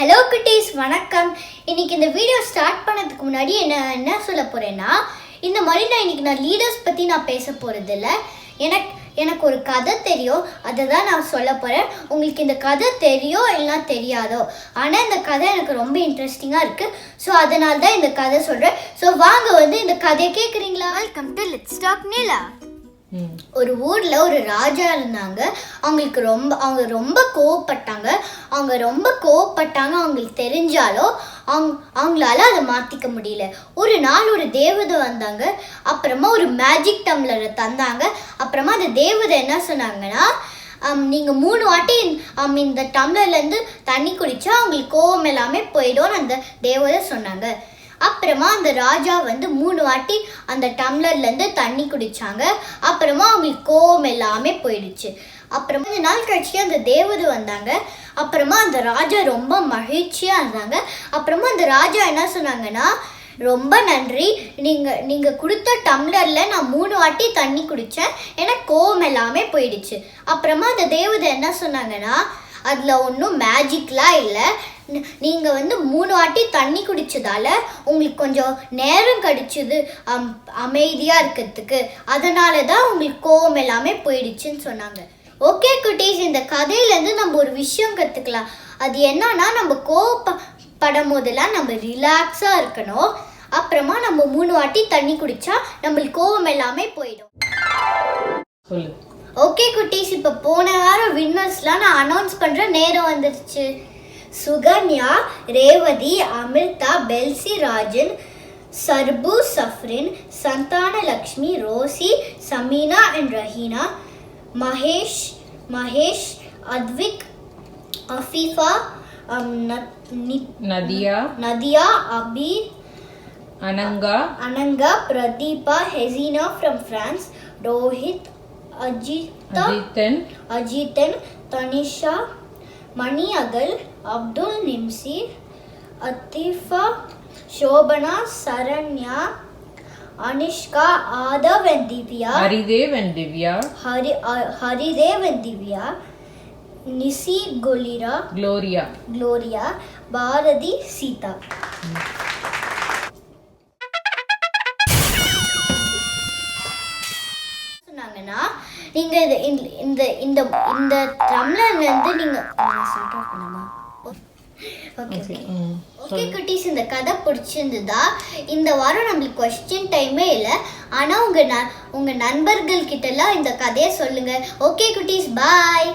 Hello குட்டீஸ் வணக்கம். இன்னைக்கு இந்த வீடியோ ஸ்டார்ட் பண்ணதுக்கு முன்னாடி என்ன என்ன சொல்ல போறேன்னா இந்த மாதிரி நான் இன்னைக்கு நான் லீடர்ஸ் பத்தி நான் பேச போறது இல்லை எனக்கு எனக்கு ஒரு கதை தெரியும். அதை தான் நான் சொல்ல போகிறேன் உங்களுக்கு இந்த கதை தெரியும் இல்லைனா தெரியாதோ. ஆனால் இந்த கதை எனக்கு ரொம்ப இன்ட்ரெஸ்டிங்காக இருக்குது ஸோ அதனால தான் இந்த கதை சொல்கிறேன் ஸோ வாங்க வந்து இந்த கதையை கேட்குறீங்களா welcome to let's talk Neela ஒரு ஊர்ல ஒரு ராஜா இருந்தாங்க. அவங்களுக்கு ரொம்ப அவங்க ரொம்ப கோவப்பட்டாங்க. அவங்க ரொம்ப கோவப்பட்டாங்க. அவங்களுக்கு தெரிஞ்சாலும் அவங்க அவங்களால அதை மாத்திக்க முடியல. ஒரு நாள் ஒரு தேவதை வந்தாங்க. அப்புறமா ஒரு மேஜிக் டம்ளரை தந்தாங்க. அப்புறமா அந்த தேவதை என்ன சொன்னாங்கன்னா நீங்கள் நீங்க மூணு வாட்டி இந்த டம்ளர்ல இருந்து தண்ணி குடிச்சா அவங்களுக்கு கோவம் எல்லாமே போயிடும் அந்த தேவதை சொன்னாங்க. அப்புறமா அந்த ராஜா வந்து மூணு வாட்டி அந்த டம்ளர்லேருந்து தண்ணி குடித்தாங்க அப்புறமா அவங்களுக்கு கோவம் எல்லாமே போயிடுச்சு. அப்புறமா கொஞ்ச நாள் கழிச்சு அந்த தேவதை வந்தாங்க. அப்புறமா அந்த ராஜா ரொம்ப மகிழ்ச்சியாக இருந்தாங்க. அப்புறமா அந்த ராஜா என்ன சொன்னாங்கன்னா ரொம்ப நன்றி. நீங்கள் நீங்கள் கொடுத்த டம்ளரில் நான் மூணு வாட்டி தண்ணி குடித்தேன் எனக்கு கோவம் எல்லாமே போயிடுச்சு. அப்புறமா அந்த தேவதை என்ன சொன்னாங்கன்னா அதில் ஒன்றும் மேஜிக்லாம் இல்லை. நீங்க வந்து மூணு வாட்டி தண்ணி குடிச்சதால உங்களுக்கு கொஞ்சம் நேரம் கிடைச்சது அம், அமைதியா இருக்கிறதுக்கு. அதனால தான் உங்களுக்கு கோவம் எல்லாமே போயிடுச்சுன்னு சொன்னாங்க. ஓகே குட்டீஸ் இந்த கதையில இருந்து நம்ம ஒரு விஷயம் கத்துக்கலாம். அது என்னன்னா நம்ம கோவப்படும் போதெல்லாம் நம்ம ரிலாக்ஸா இருக்கணும். அப்புறமா நம்ம மூணு வாட்டி தண்ணி குடிச்சா நம்மளுக்கு கோவம் எல்லாமே போயிடும். ஓகே குட்டீஸ் இப்போ போன வாரம் வின்னர்ஸ்லாம் நான் அனௌன்ஸ் பண்ணுற நேரம் வந்துருச்சு. Sukanya Revathi Amritha Belsy Rajan Sharfu Safrin Santhana Lakshmi Rosy Sameena and Raheena Mahesh Mahesh Adhvik Afeefa um, ந- நி- Nadiya Nadiya Abi Ananga Ananga Pratibha Hesina from France Rohit Ajitha Ajithan Ajithan Tanisha Mani Agal Abdul Nimsi Athifa Shobana Saranya Anishka Aadhav and Divya Haridev and Divya Hari Haridev Divya Nisi கொலிரா Gloria. Gloria Bharathi Seetha. சொன்னாங்கன்னா நீங்க இது இந்த- இந்த இந்த இந்த டம்ளர்ல இருந்து நீங்க ஸ்டார்ட் ஆஃப் ஓகே ஓகே குட்டீஸ் இந்த கதை பிடிச்சிருந்ததா? இந்த வாரம் நம்மளுக்கு கொஸ்டின் டைமே இல்லை. ஆனால் உங்கள் ந உங்கள் நண்பர்கள் கிட்டலாம் இந்த கதையை சொல்லுங்கள் ஓகே குட்டீஸ் பாய்